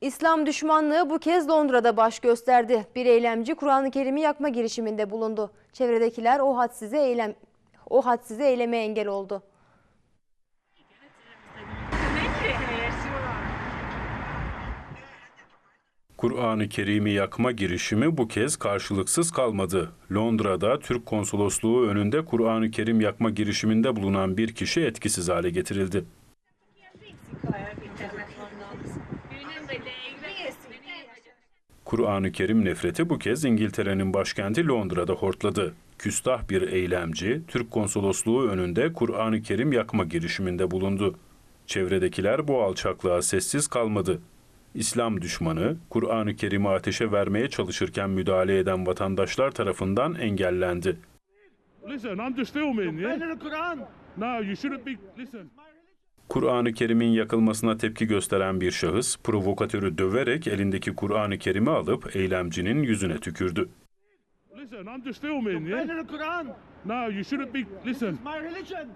İslam düşmanlığı bu kez Londra'da baş gösterdi. Bir eylemci Kur'an-ı Kerim'i yakma girişiminde bulundu. Çevredekiler o hadsize eylem o hadsize eyleme engel oldu. Kur'an-ı Kerim'i yakma girişimi bu kez karşılıksız kalmadı. Londra'da Türk konsolosluğu önünde Kur'an-ı Kerim yakma girişiminde bulunan bir kişi etkisiz hale getirildi. Kur'an-ı Kerim nefreti bu kez İngiltere'nin başkenti Londra'da hortladı. Küstah bir eylemci Türk konsolosluğu önünde Kur'an-ı Kerim yakma girişiminde bulundu. Çevredekiler bu alçaklığa sessiz kalmadı. İslam düşmanı Kur'an-ı Kerim'i ateşe vermeye çalışırken müdahale eden vatandaşlar tarafından engellendi. Listen, I'm just filming, yeah? No, you shouldn't be. Listen. Kur'an-ı Kerim'in yakılmasına tepki gösteren bir şahıs provokatörü döverek elindeki Kur'an-ı Kerim'i alıp eylemcinin yüzüne tükürdü. Listen, I'm just filming, yeah? Quran. No, you shouldn't be. Listen. My religion.